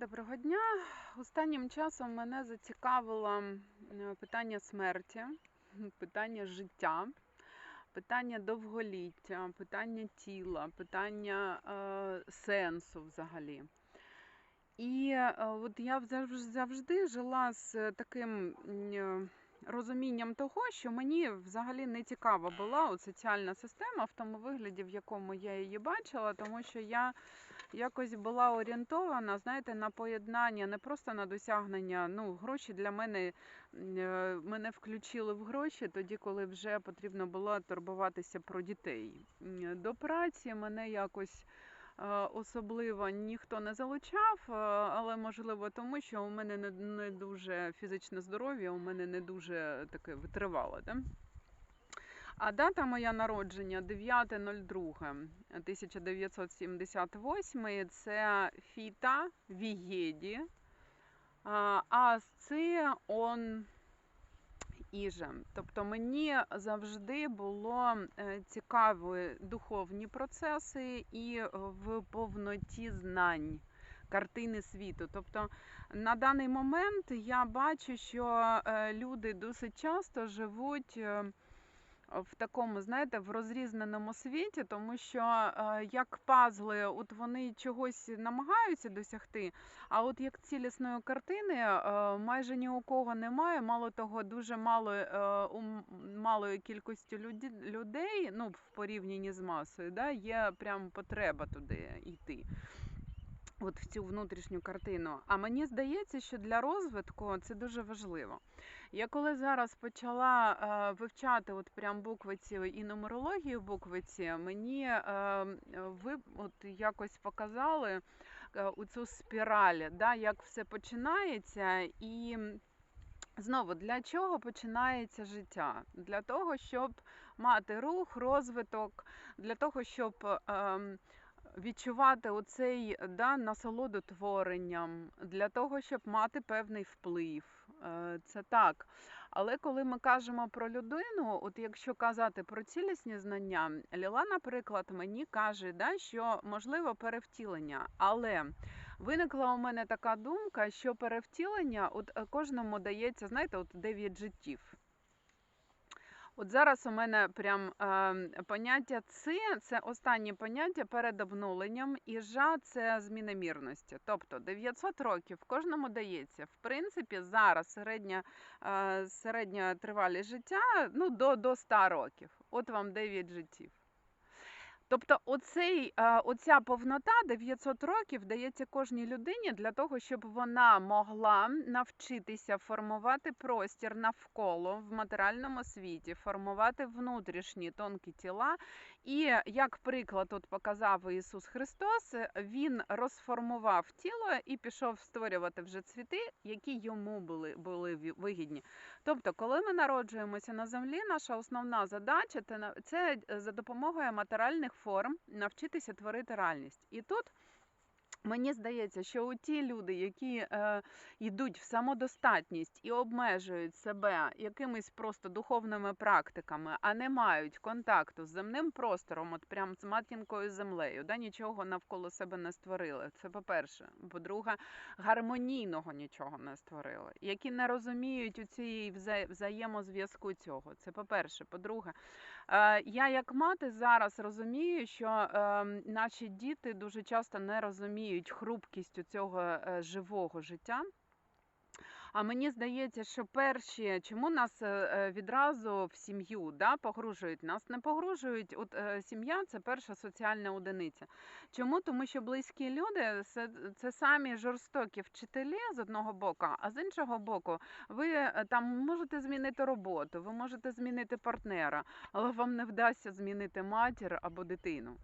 Доброго дня. Останнім часом мене зацікавило питання смерті, питання життя, питання довголіття, питання тіла, питання е, сенсу взагалі. І е, от я завж- завжди жила з таким е, розумінням того, що мені взагалі не цікава була соціальна система в тому вигляді, в якому я її бачила, тому що я якось була орієнтована, знаєте, на поєднання, не просто на досягнення. Ну, гроші для мене е, мене включили в гроші тоді, коли вже потрібно було турбуватися про дітей. До праці мене якось особливо ніхто не залучав, е, але можливо тому, що у мене не, дуже фізичне здоров'я, у мене не дуже таке витривале. Да? А дата моя народження 9.02.1978. Це Фіта Вігеді. А Асци он Іже. Тобто мені завжди було е, цікаві духовні процеси і в повноті знань. Картини світу. Тобто на даний момент я бачу, що е, люди досить часто живуть е, в такому, знаєте, в розрізненому світі, тому що е, як пазли, от вони чогось намагаються досягти, а от як цілісної картини е, майже ні у кого немає. Мало того, дуже мало е, у малої кількості людей, ну в порівнянні з масою, да, є прям потреба туди йти. От в цю внутрішню картину. А мені здається, що для розвитку це дуже важливо. Я коли зараз почала е, вивчати от прям буквиці і нумерологію буквиці, мені е, ви от якось показали е, у цю спіраль, да, як все починається і. Знову для чого починається життя? Для того, щоб мати рух, розвиток, для того, щоб ем, відчувати оцей да, насолоду творенням, для того, щоб мати певний вплив. Е, Це так. Але коли ми кажемо про людину, от якщо казати про цілісні знання, Ліла, наприклад, мені каже, да, що можливо перевтілення. Але виникла у мене така думка, що перевтілення от е, кожному дається, знаєте, от 9 життів. От зараз у мене прям е, поняття ци це останнє поняття перед обнуленням, і жа це зміна мірності. Тобто 900 років кожному дається. В принципі, зараз середня, е, середня тривалість життя ну, до, до 100 років. От вам 9 життів. Тобто, оцей, оця повнота 900 років дається кожній людині для того, щоб вона могла навчитися формувати простір навколо в матеріальному світі, формувати внутрішні тонкі тіла. І як приклад, от показав Ісус Христос, Він розформував тіло і пішов створювати вже цвіти, які йому були, були вигідні. Тобто, коли ми народжуємося на землі, наша основна задача це е, за допомогою матеріальних форм навчитися творити реальність. І тут. Мені здається, що у ті люди, які е, йдуть в самодостатність і обмежують себе якимись просто духовними практиками, а не мають контакту з земним простором, от прям з матінкою землею, да, нічого навколо себе не створили. Це по-перше. По-друге, гармонійного нічого не створили, які не розуміють у цій взаємозв'язку цього. Це по-перше. По-друге, Я як мати зараз розумію, що е, наші діти дуже часто не розуміють хрупкість цього е, живого життя. А мені здається, що перші, чому нас е, е, відразу в сім'ю да, погружують? Нас не погружують. От е, сім'я це перша соціальна одиниця. Чому? Тому що близькі люди це, це самі жорстокі вчителі з одного боку, а з іншого боку, ви там можете змінити роботу, ви можете змінити партнера, але вам не вдасться змінити матір або дитину.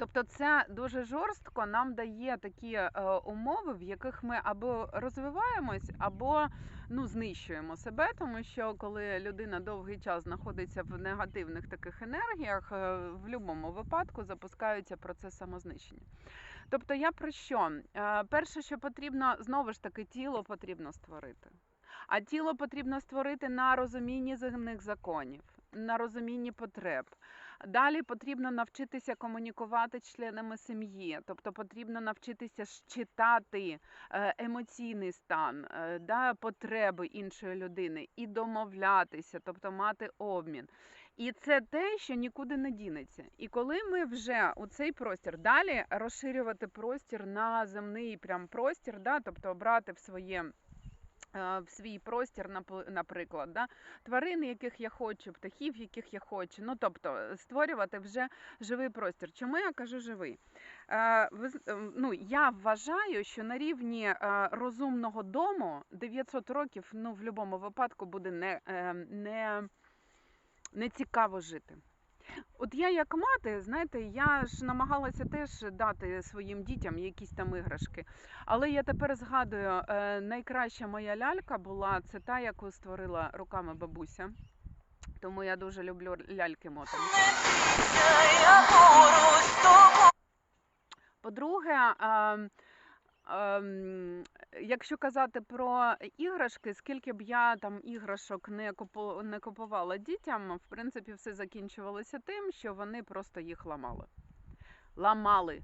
Тобто це дуже жорстко нам дає такі е, умови, в яких ми або розвиваємось, або ну, знищуємо себе, тому що коли людина довгий час знаходиться в негативних таких енергіях, е, в будь-якому випадку запускаються процес самознищення. Тобто я про що? Е, Перше, що потрібно, знову ж таки, тіло потрібно створити. А тіло потрібно створити на розумінні земних законів, на розумінні потреб, Далі потрібно навчитися комунікувати членами сім'ї, тобто потрібно навчитися читати е, емоційний стан, е, да, потреби іншої людини і домовлятися, тобто мати обмін. І це те, що нікуди не дінеться. І коли ми вже у цей простір далі розширювати простір на земний прям простір, да, тобто брати в своє. В свій простір, наприклад, да? тварин, яких я хочу, птахів, яких я хочу. Ну тобто створювати вже живий простір. Чому я кажу живий? Е, е, ну, я вважаю, що на рівні е, розумного дому 900 років ну, в будь-якому випадку буде не, не, не цікаво жити. От я як мати, знаєте, я ж намагалася теж дати своїм дітям якісь там іграшки. Але я тепер згадую, е, найкраща моя лялька була це та, яку створила руками бабуся. Тому я дуже люблю ляльки мотанки. По-друге, ем, ем, якщо казати про іграшки, скільки б я там іграшок не купу, не купувала дітям, в принципі, все закінчувалося тим, що вони просто їх ламали. Ламали.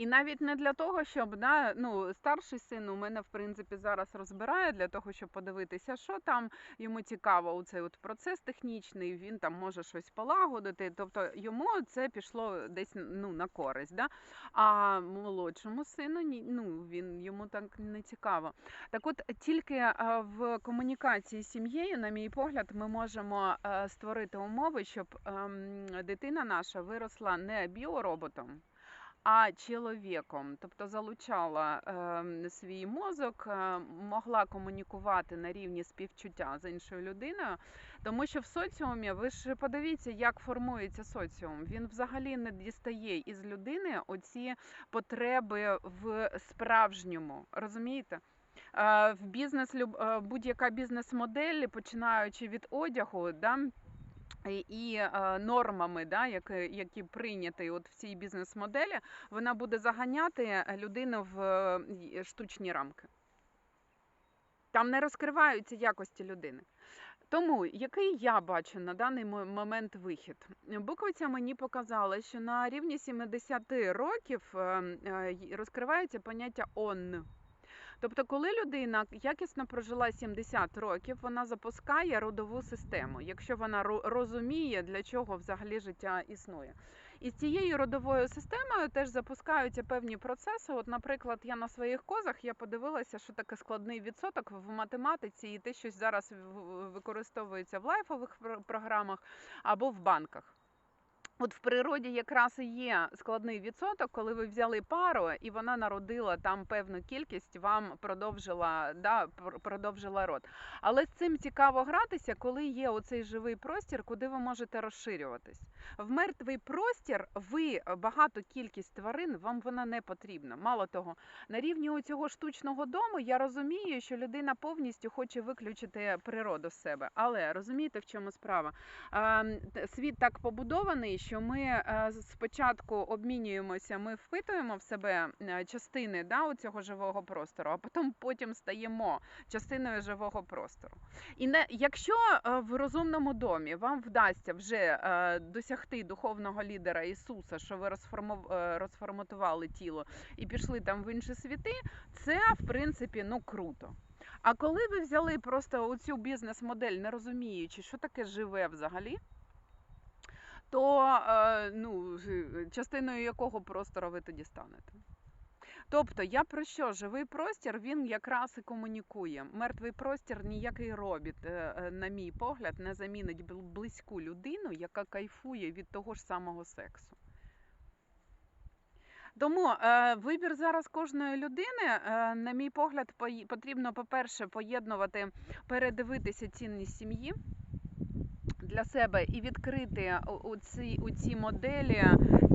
І навіть не для того, щоб да, ну, старший син у мене в принципі зараз розбирає для того, щоб подивитися, що там йому цікаво у цей от процес технічний, він там може щось полагодити. Тобто йому це пішло десь ну, на користь. Да? А молодшому сину ні, ну, він йому так не цікаво. Так от тільки е, в комунікації з сім'єю, на мій погляд, ми можемо е, створити умови, щоб ем, дитина наша виросла не біороботом. А чоловіком, тобто залучала е, свій мозок, е, могла комунікувати на рівні співчуття з іншою людиною, тому що в соціумі ви ж подивіться, як формується соціум. Він взагалі не дістає із людини оці потреби в справжньому. Розумієте? Е, в бізнес е, будь-яка бізнес-модель, починаючи від одягу, да, і- е, нормами, да, які, прийняті от в цій бізнес-моделі, вона буде заганяти людину в е, штучні рамки. Там не розкриваються якості людини. Тому який я бачу на даний момент вихід? Буквиця мені показала, що на рівні 70 років е, е, й- розкривається поняття он. Тобто, коли людина якісно прожила 70 років, вона запускає родову систему, якщо вона ро- розуміє, для чого взагалі життя існує. І з цією родовою системою теж запускаються певні процеси. От, наприклад, я на своїх козах я подивилася, що таке складний відсоток в математиці, і те, що зараз використовується в лайфових програмах або в банках. От в природі якраз і є складний відсоток, коли ви взяли пару, і вона народила там певну кількість, вам продовжила, да, продовжила род. Але з цим цікаво гратися, коли є оцей живий простір, куди ви можете розширюватись. В мертвий простір ви багато кількість тварин, вам вона не потрібна. Мало того, на рівні цього штучного дому я розумію, що людина повністю хоче виключити природу з себе. Але розумієте, в чому справа? Ем, Світ так побудований, що ми е, спочатку обмінюємося, ми впитуємо в себе е, частини да, цього живого простору, а потім потім стаємо частиною живого простору. І не якщо е, в розумному домі вам вдасться вже досягти духовного лідера Ісуса, що ви розформатували тіло і пішли там в інші світи, це в принципі ну круто. А коли ви взяли просто оцю бізнес-модель, не розуміючи, що таке живе взагалі, то е, ну, частиною якого простору ви тоді станете? Тобто, я про що? Живий простір він якраз і комунікує. Мертвий простір ніякий робіт, е, е, на мій погляд, не замінить близьку людину, яка кайфує від того ж самого сексу. Тому е, вибір зараз кожної людини, е, на мій погляд, потрібно, по-перше, поєднувати, передивитися цінність сім'ї для себе і відкрити оці ці, у ці моделі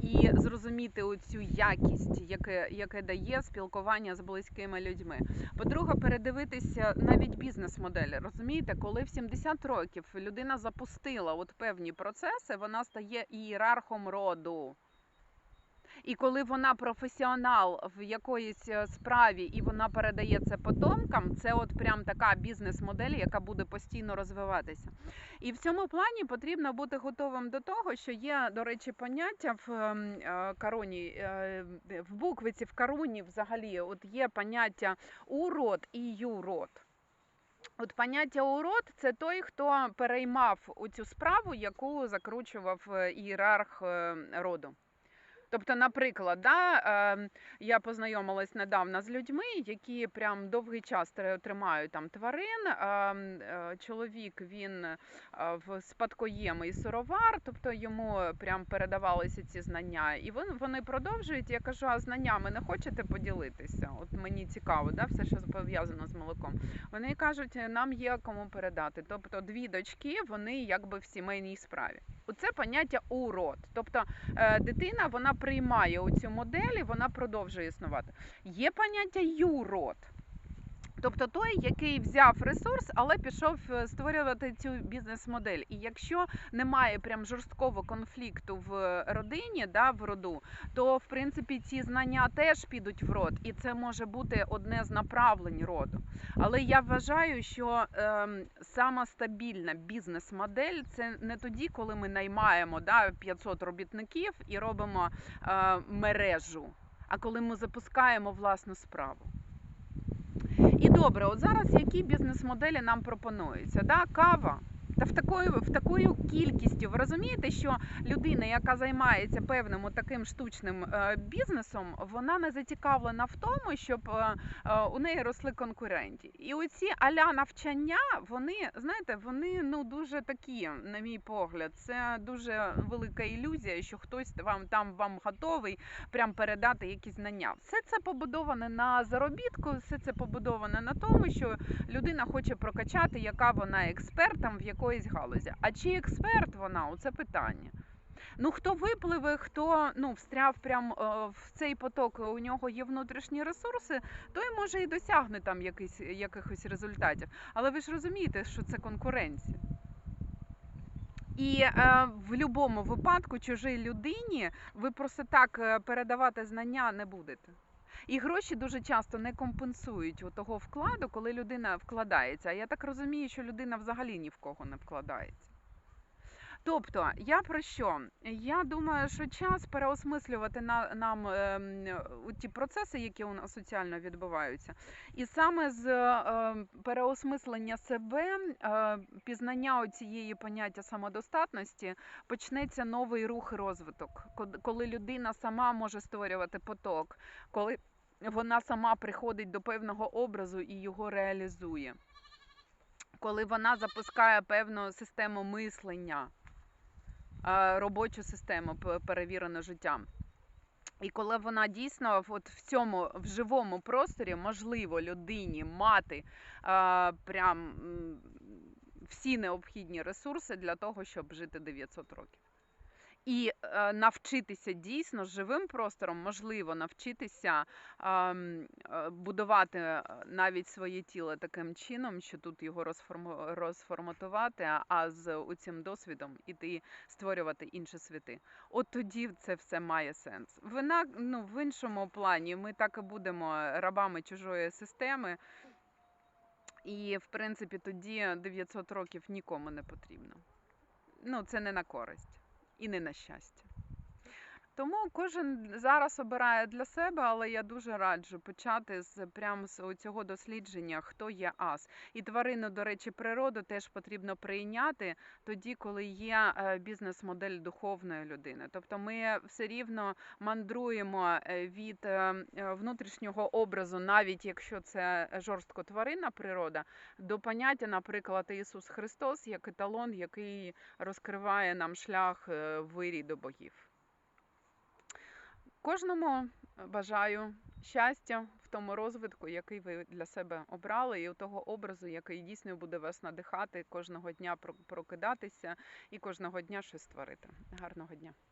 і зрозуміти оцю якість, яке, яке дає спілкування з близькими людьми. По-друге, передивитися навіть бізнес-моделі. Розумієте, коли в 70 років людина запустила от певні процеси, вона стає ієрархом роду. І коли вона професіонал в якоїсь е, справі і вона передає це потомкам, це от прям така бізнес-модель, яка буде постійно розвиватися. І в цьому плані потрібно бути готовим до того, що є, до речі, поняття в ем, е, короні, е, в буквиці в короні взагалі от є поняття урод і юрод. От поняття урод це той, хто переймав цю справу, яку закручував ієрарх роду. Тобто, наприклад, да, е, я познайомилась недавно з людьми, які прям довгий час тримають там тварин. е, е, Чоловік він е, в спадкоємий сировар, тобто йому прям передавалися ці знання. І вони, вони продовжують. Я кажу, а знаннями не хочете поділитися? От мені цікаво, да, все, що пов'язано з молоком. Вони кажуть, нам є кому передати. Тобто дві дочки, вони якби в сімейній справі. Оце поняття урод. Тобто е, дитина вона приймає оцю модель і вона продовжує існувати. Є поняття юрод. Тобто той, який взяв ресурс, але пішов е, створювати цю бізнес-модель. І якщо немає прям жорсткого конфлікту в родині, да, в роду, то в принципі ці знання теж підуть в род, і це може бути одне з направлень роду. Але я вважаю, що ем, сама стабільна бізнес-модель це не тоді, коли ми наймаємо да, 500 робітників і робимо е, мережу, а коли ми запускаємо власну справу. І добре, от зараз які бізнес-моделі нам пропонуються? Да? Кава. Та в такою, в такою кількістю ви розумієте, що людина, яка займається певним таким штучним е, бізнесом, вона не зацікавлена в тому, щоб е, е, у неї росли конкуренти. І оці аля навчання, вони знаєте, вони ну дуже такі, на мій погляд, це дуже велика ілюзія, що хтось вам там вам готовий прям передати якісь знання. Все це побудоване на заробітку, все це побудоване на тому, що людина хоче прокачати, яка вона експерт там в якоїсь галузі. А чи експерт вона? Оце питання. Ну хто випливе, хто ну встряв прям е, в цей поток, у нього є внутрішні ресурси, той може і досягне там якийсь, якихось результатів. Але ви ж розумієте, що це конкуренція. І е, в будь-якому випадку чужій людині ви просто так е, передавати знання не будете. І гроші дуже часто не компенсують у того вкладу, коли людина вкладається. А я так розумію, що людина взагалі ні в кого не вкладається. Тобто, я про що? Я думаю, що час переосмислювати на, нам у ті процеси, які у нас соціально відбуваються. І саме з е, переосмислення себе, е, пізнання цієї поняття самодостатності, почнеться новий рух і розвиток, коли людина сама може створювати поток, коли вона сама приходить до певного образу і його реалізує. Коли вона запускає певну систему мислення, е, робочу систему, п- перевірену життям. І коли вона дійсно от в цьому в живому просторі можливо людині мати е, прям всі необхідні ресурси для того, щоб жити 900 років. І е, навчитися дійсно живим простором, можливо, навчитися е, будувати е, навіть своє тіло таким чином, що тут його розформатувати, а з цим досвідом іти створювати інші світи. От тоді це все має сенс. Вина ну в іншому плані ми так і будемо рабами чужої системи. І, в принципі, тоді 900 років нікому не потрібно. Ну, це не на користь і не на щастя. Тому кожен зараз обирає для себе, але я дуже раджу почати з прямо з цього дослідження, хто є ас. І тварину, до речі, природу теж потрібно прийняти тоді, коли є е, бізнес-модель духовної людини. Тобто ми все рівно мандруємо е, від е, внутрішнього образу, навіть якщо це жорстко тваринна природа, до поняття, наприклад, Ісус Христос як еталон, який розкриває нам шлях вирі до богів. Кожному бажаю щастя в тому розвитку, який ви для себе обрали, і у того образу, який дійсно буде вас надихати кожного дня про- прокидатися і кожного дня щось створити. Гарного дня!